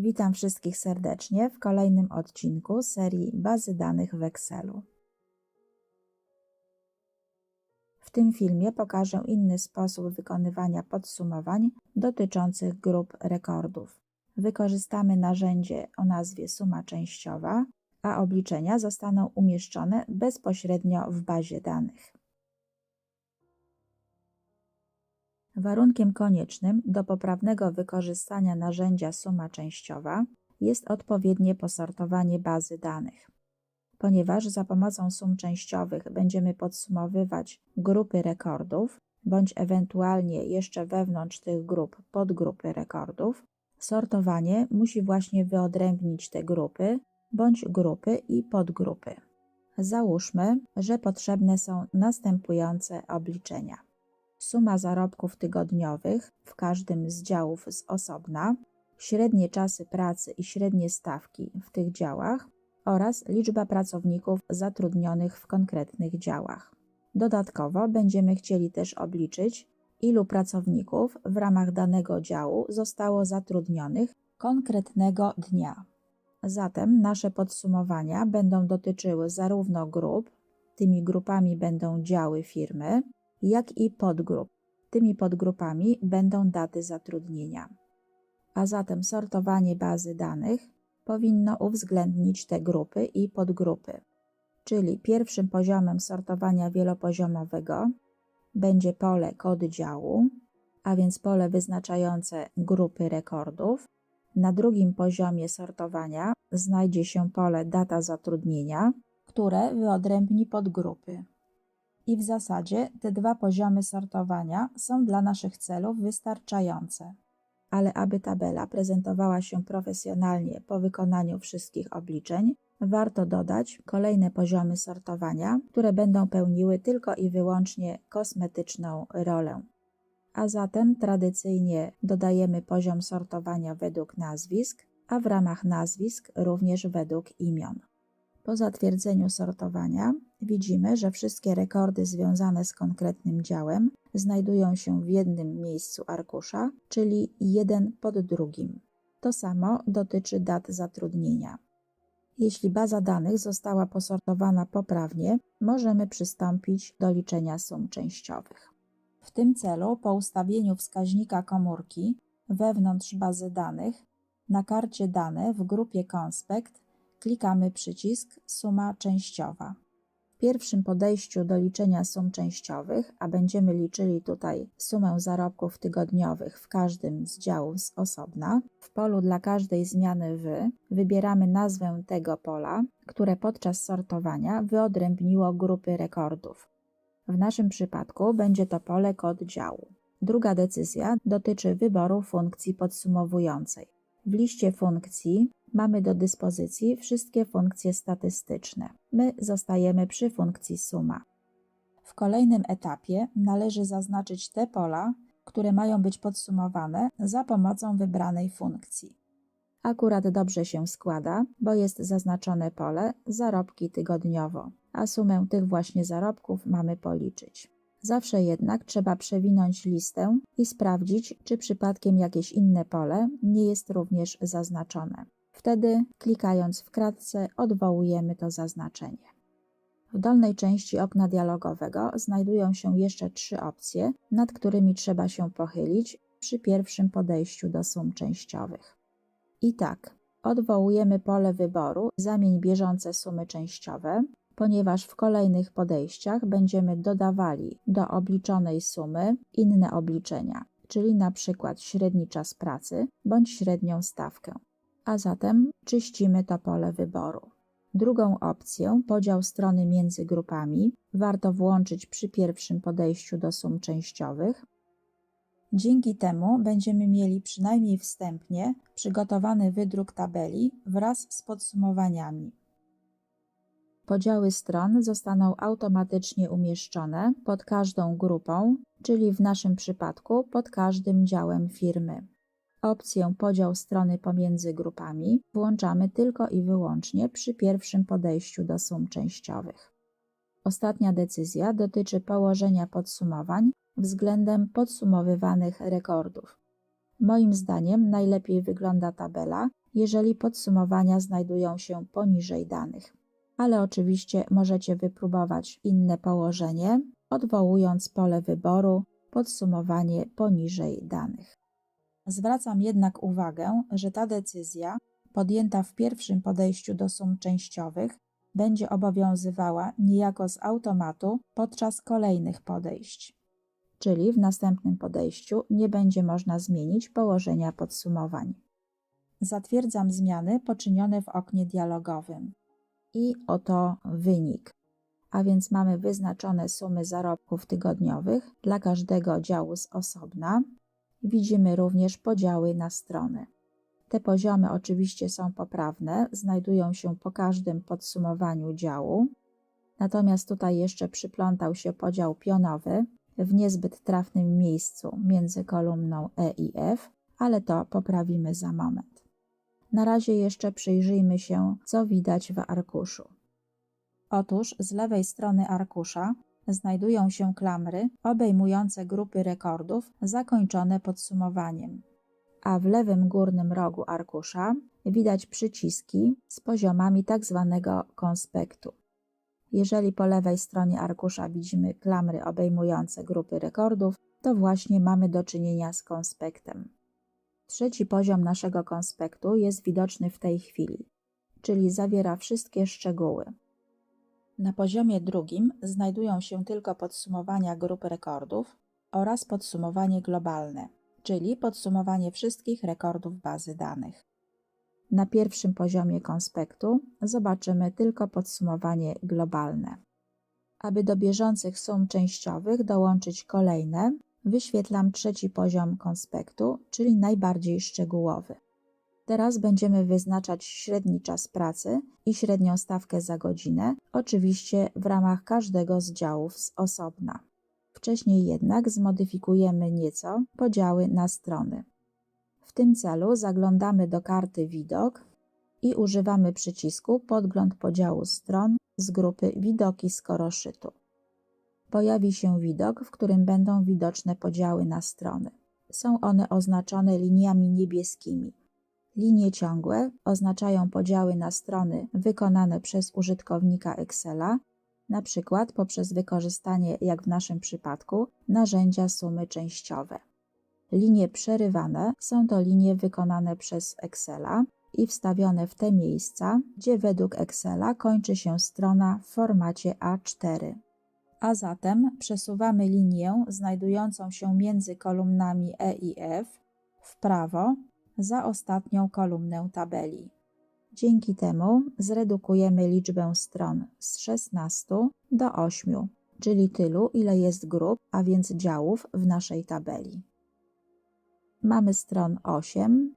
Witam wszystkich serdecznie w kolejnym odcinku serii Bazy danych w Excelu. W tym filmie pokażę inny sposób wykonywania podsumowań dotyczących grup rekordów. Wykorzystamy narzędzie o nazwie suma częściowa, a obliczenia zostaną umieszczone bezpośrednio w bazie danych. Warunkiem koniecznym do poprawnego wykorzystania narzędzia suma częściowa jest odpowiednie posortowanie bazy danych. Ponieważ za pomocą sum częściowych będziemy podsumowywać grupy rekordów, bądź ewentualnie jeszcze wewnątrz tych grup podgrupy rekordów, sortowanie musi właśnie wyodrębnić te grupy bądź grupy i podgrupy. Załóżmy, że potrzebne są następujące obliczenia suma zarobków tygodniowych w każdym z działów z osobna, średnie czasy pracy i średnie stawki w tych działach oraz liczba pracowników zatrudnionych w konkretnych działach. Dodatkowo będziemy chcieli też obliczyć, ilu pracowników w ramach danego działu zostało zatrudnionych konkretnego dnia. Zatem nasze podsumowania będą dotyczyły zarówno grup, tymi grupami będą działy firmy, jak i podgrup. Tymi podgrupami będą daty zatrudnienia. A zatem sortowanie bazy danych powinno uwzględnić te grupy i podgrupy. Czyli pierwszym poziomem sortowania wielopoziomowego będzie pole kod działu, a więc pole wyznaczające grupy rekordów. Na drugim poziomie sortowania znajdzie się pole data zatrudnienia, które wyodrębni podgrupy. I w zasadzie te dwa poziomy sortowania są dla naszych celów wystarczające. Ale aby tabela prezentowała się profesjonalnie po wykonaniu wszystkich obliczeń, warto dodać kolejne poziomy sortowania, które będą pełniły tylko i wyłącznie kosmetyczną rolę. A zatem tradycyjnie dodajemy poziom sortowania według nazwisk, a w ramach nazwisk również według imion. Po zatwierdzeniu sortowania widzimy, że wszystkie rekordy związane z konkretnym działem znajdują się w jednym miejscu arkusza, czyli jeden pod drugim. To samo dotyczy dat zatrudnienia. Jeśli baza danych została posortowana poprawnie, możemy przystąpić do liczenia sum częściowych. W tym celu po ustawieniu wskaźnika komórki wewnątrz bazy danych na karcie dane w grupie Konspekt klikamy przycisk Suma częściowa. W pierwszym podejściu do liczenia sum częściowych, a będziemy liczyli tutaj sumę zarobków tygodniowych w każdym z działów z osobna, w polu dla każdej zmiany w wybieramy nazwę tego pola, które podczas sortowania wyodrębniło grupy rekordów. W naszym przypadku będzie to pole kod działu. Druga decyzja dotyczy wyboru funkcji podsumowującej. W liście funkcji mamy do dyspozycji wszystkie funkcje statystyczne. My zostajemy przy funkcji suma. W kolejnym etapie należy zaznaczyć te pola, które mają być podsumowane za pomocą wybranej funkcji. Akurat dobrze się składa, bo jest zaznaczone pole zarobki tygodniowo, a sumę tych właśnie zarobków mamy policzyć. Zawsze jednak trzeba przewinąć listę i sprawdzić, czy przypadkiem jakieś inne pole nie jest również zaznaczone. Wtedy, klikając w kratce, odwołujemy to zaznaczenie. W dolnej części okna dialogowego znajdują się jeszcze trzy opcje, nad którymi trzeba się pochylić przy pierwszym podejściu do sum częściowych. I tak, odwołujemy pole wyboru Zamień bieżące sumy częściowe, ponieważ w kolejnych podejściach będziemy dodawali do obliczonej sumy inne obliczenia, czyli na przykład średni czas pracy bądź średnią stawkę a zatem czyścimy to pole wyboru. Drugą opcję, podział strony między grupami, warto włączyć przy pierwszym podejściu do sum częściowych. Dzięki temu będziemy mieli przynajmniej wstępnie przygotowany wydruk tabeli wraz z podsumowaniami. Podziały stron zostaną automatycznie umieszczone pod każdą grupą, czyli w naszym przypadku pod każdym działem firmy. Opcję podział strony pomiędzy grupami włączamy tylko i wyłącznie przy pierwszym podejściu do sum częściowych. Ostatnia decyzja dotyczy położenia podsumowań względem podsumowywanych rekordów. Moim zdaniem najlepiej wygląda tabela, jeżeli podsumowania znajdują się poniżej danych. Ale oczywiście możecie wypróbować inne położenie, odwołując pole wyboru podsumowanie poniżej danych. Zwracam jednak uwagę, że ta decyzja, podjęta w pierwszym podejściu do sum częściowych, będzie obowiązywała niejako z automatu podczas kolejnych podejść. Czyli w następnym podejściu nie będzie można zmienić położenia podsumowań. Zatwierdzam zmiany poczynione w oknie dialogowym. I oto wynik. A więc mamy wyznaczone sumy zarobków tygodniowych dla każdego działu z osobna. Widzimy również podziały na strony. Te poziomy oczywiście są poprawne, znajdują się po każdym podsumowaniu działu. Natomiast tutaj jeszcze przyplątał się podział pionowy w niezbyt trafnym miejscu między kolumną E i F, ale to poprawimy za moment. Na razie jeszcze przyjrzyjmy się, co widać w arkuszu. Otóż z lewej strony arkusza znajdują się klamry obejmujące grupy rekordów zakończone podsumowaniem, a w lewym górnym rogu arkusza widać przyciski z poziomami tzw. Tak konspektu. Jeżeli po lewej stronie arkusza widzimy klamry obejmujące grupy rekordów, to właśnie mamy do czynienia z konspektem. Trzeci poziom naszego konspektu jest widoczny w tej chwili, czyli zawiera wszystkie szczegóły. Na poziomie drugim znajdują się tylko podsumowania grup rekordów oraz podsumowanie globalne, czyli podsumowanie wszystkich rekordów bazy danych. Na pierwszym poziomie konspektu zobaczymy tylko podsumowanie globalne. Aby do bieżących sum częściowych dołączyć kolejne, wyświetlam trzeci poziom konspektu, czyli najbardziej szczegółowy. Teraz będziemy wyznaczać średni czas pracy i średnią stawkę za godzinę, oczywiście w ramach każdego z działów z osobna. Wcześniej jednak zmodyfikujemy nieco podziały na strony. W tym celu zaglądamy do karty Widok i używamy przycisku Podgląd podziału stron z grupy Widoki z koroszytu. Pojawi się widok, w którym będą widoczne podziały na strony. Są one oznaczone liniami niebieskimi. Linie ciągłe oznaczają podziały na strony wykonane przez użytkownika Excela, na przykład poprzez wykorzystanie, jak w naszym przypadku, narzędzia sumy częściowe. Linie przerywane są to linie wykonane przez Excela i wstawione w te miejsca, gdzie według Excela kończy się strona w formacie A4. A zatem przesuwamy linię znajdującą się między kolumnami E i F w prawo za ostatnią kolumnę tabeli. Dzięki temu zredukujemy liczbę stron z 16 do 8, czyli tylu, ile jest grup, a więc działów w naszej tabeli. Mamy stron 8,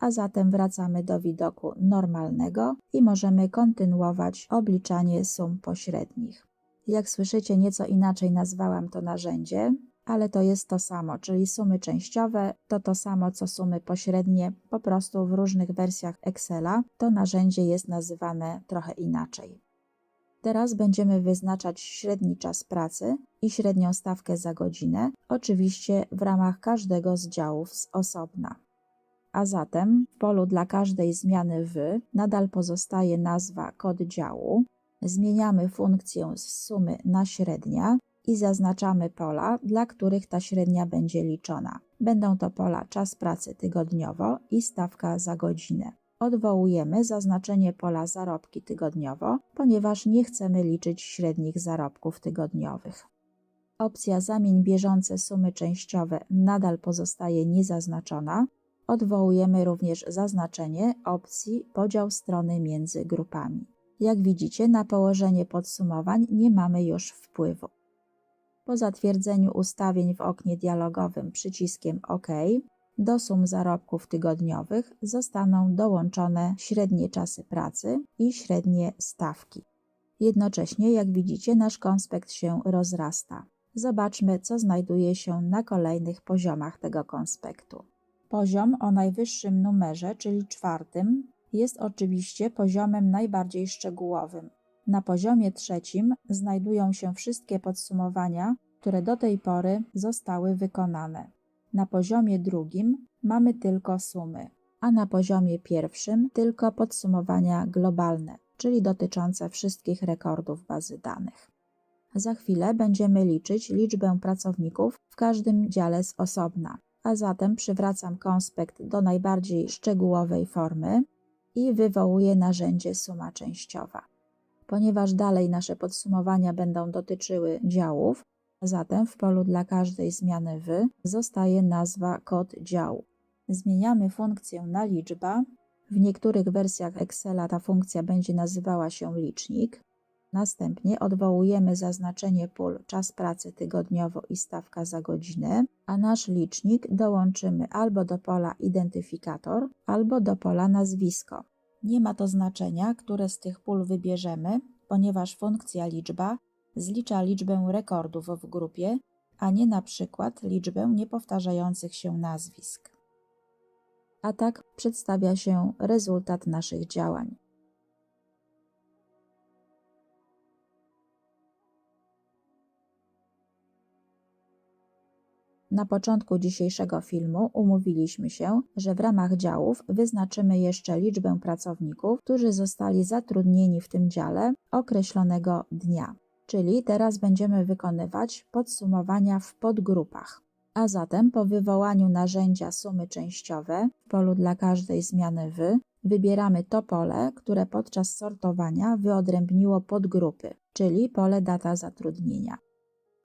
a zatem wracamy do widoku normalnego i możemy kontynuować obliczanie sum pośrednich. Jak słyszycie, nieco inaczej nazwałam to narzędzie, ale to jest to samo, czyli sumy częściowe to to samo co sumy pośrednie, po prostu w różnych wersjach Excela to narzędzie jest nazywane trochę inaczej. Teraz będziemy wyznaczać średni czas pracy i średnią stawkę za godzinę, oczywiście w ramach każdego z działów z osobna. A zatem w polu dla każdej zmiany w nadal pozostaje nazwa kod działu. Zmieniamy funkcję z sumy na średnia i zaznaczamy pola, dla których ta średnia będzie liczona. Będą to pola czas pracy tygodniowo i stawka za godzinę. Odwołujemy zaznaczenie pola zarobki tygodniowo, ponieważ nie chcemy liczyć średnich zarobków tygodniowych. Opcja zamień bieżące sumy częściowe nadal pozostaje niezaznaczona. Odwołujemy również zaznaczenie opcji podział strony między grupami. Jak widzicie, na położenie podsumowań nie mamy już wpływu. Po zatwierdzeniu ustawień w oknie dialogowym przyciskiem OK do sum zarobków tygodniowych zostaną dołączone średnie czasy pracy i średnie stawki. Jednocześnie, jak widzicie, nasz konspekt się rozrasta. Zobaczmy, co znajduje się na kolejnych poziomach tego konspektu. Poziom o najwyższym numerze, czyli czwartym, jest oczywiście poziomem najbardziej szczegółowym. Na poziomie trzecim znajdują się wszystkie podsumowania, które do tej pory zostały wykonane. Na poziomie drugim mamy tylko sumy, a na poziomie pierwszym tylko podsumowania globalne, czyli dotyczące wszystkich rekordów bazy danych. Za chwilę będziemy liczyć liczbę pracowników w każdym dziale z osobna, a zatem przywracam konspekt do najbardziej szczegółowej formy i wywołuję narzędzie suma częściowa. Ponieważ dalej nasze podsumowania będą dotyczyły działów, zatem w polu dla każdej zmiany w zostaje nazwa kod działu. Zmieniamy funkcję na liczba. W niektórych wersjach Excela ta funkcja będzie nazywała się licznik. Następnie odwołujemy zaznaczenie pól czas pracy tygodniowo i stawka za godzinę, a nasz licznik dołączymy albo do pola identyfikator, albo do pola nazwisko. Nie ma to znaczenia, które z tych pól wybierzemy, ponieważ funkcja liczba zlicza liczbę rekordów w grupie, a nie na przykład liczbę niepowtarzających się nazwisk. A tak przedstawia się rezultat naszych działań. Na początku dzisiejszego filmu umówiliśmy się, że w ramach działów wyznaczymy jeszcze liczbę pracowników, którzy zostali zatrudnieni w tym dziale określonego dnia. Czyli teraz będziemy wykonywać podsumowania w podgrupach. A zatem po wywołaniu narzędzia sumy częściowe w polu dla każdej zmiany w wybieramy to pole, które podczas sortowania wyodrębniło podgrupy, czyli pole data zatrudnienia.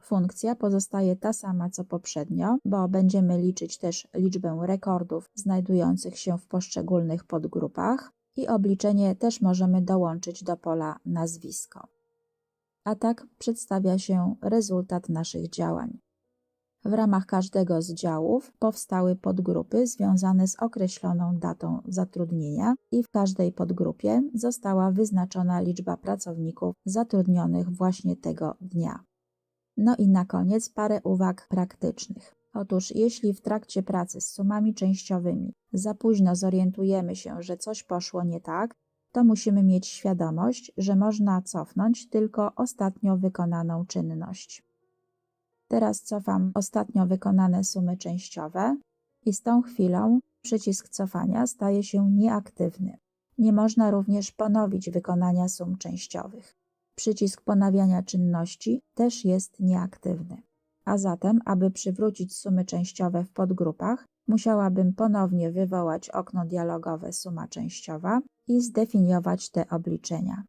Funkcja pozostaje ta sama co poprzednio, bo będziemy liczyć też liczbę rekordów znajdujących się w poszczególnych podgrupach i obliczenie też możemy dołączyć do pola nazwisko. A tak przedstawia się rezultat naszych działań. W ramach każdego z działów powstały podgrupy związane z określoną datą zatrudnienia i w każdej podgrupie została wyznaczona liczba pracowników zatrudnionych właśnie tego dnia. No i na koniec parę uwag praktycznych. Otóż, jeśli w trakcie pracy z sumami częściowymi za późno zorientujemy się, że coś poszło nie tak, to musimy mieć świadomość, że można cofnąć tylko ostatnio wykonaną czynność. Teraz cofam ostatnio wykonane sumy częściowe i z tą chwilą przycisk cofania staje się nieaktywny. Nie można również ponowić wykonania sum częściowych. Przycisk ponawiania czynności też jest nieaktywny. A zatem, aby przywrócić sumy częściowe w podgrupach, musiałabym ponownie wywołać okno dialogowe suma częściowa i zdefiniować te obliczenia.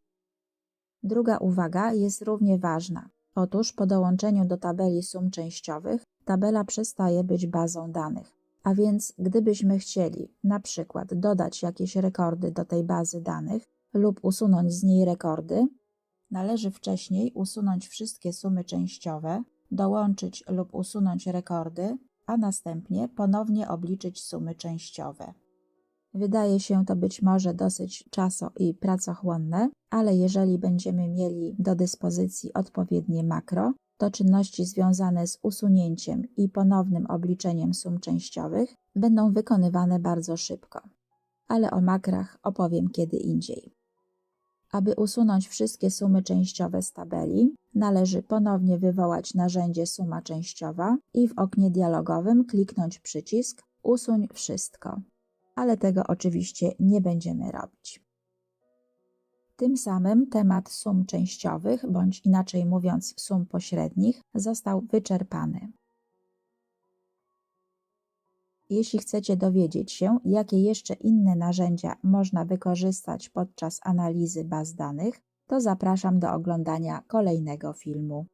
Druga uwaga jest równie ważna. Otóż po dołączeniu do tabeli sum częściowych tabela przestaje być bazą danych. A więc gdybyśmy chcieli na przykład dodać jakieś rekordy do tej bazy danych lub usunąć z niej rekordy, należy wcześniej usunąć wszystkie sumy częściowe, dołączyć lub usunąć rekordy, a następnie ponownie obliczyć sumy częściowe. Wydaje się to być może dosyć czaso i pracochłonne, ale jeżeli będziemy mieli do dyspozycji odpowiednie makro, to czynności związane z usunięciem i ponownym obliczeniem sum częściowych będą wykonywane bardzo szybko. Ale o makrach opowiem kiedy indziej. Aby usunąć wszystkie sumy częściowe z tabeli, należy ponownie wywołać narzędzie suma częściowa i w oknie dialogowym kliknąć przycisk Usuń wszystko. Ale tego oczywiście nie będziemy robić. Tym samym temat sum częściowych, bądź inaczej mówiąc sum pośrednich, został wyczerpany. Jeśli chcecie dowiedzieć się, jakie jeszcze inne narzędzia można wykorzystać podczas analizy baz danych, to zapraszam do oglądania kolejnego filmu.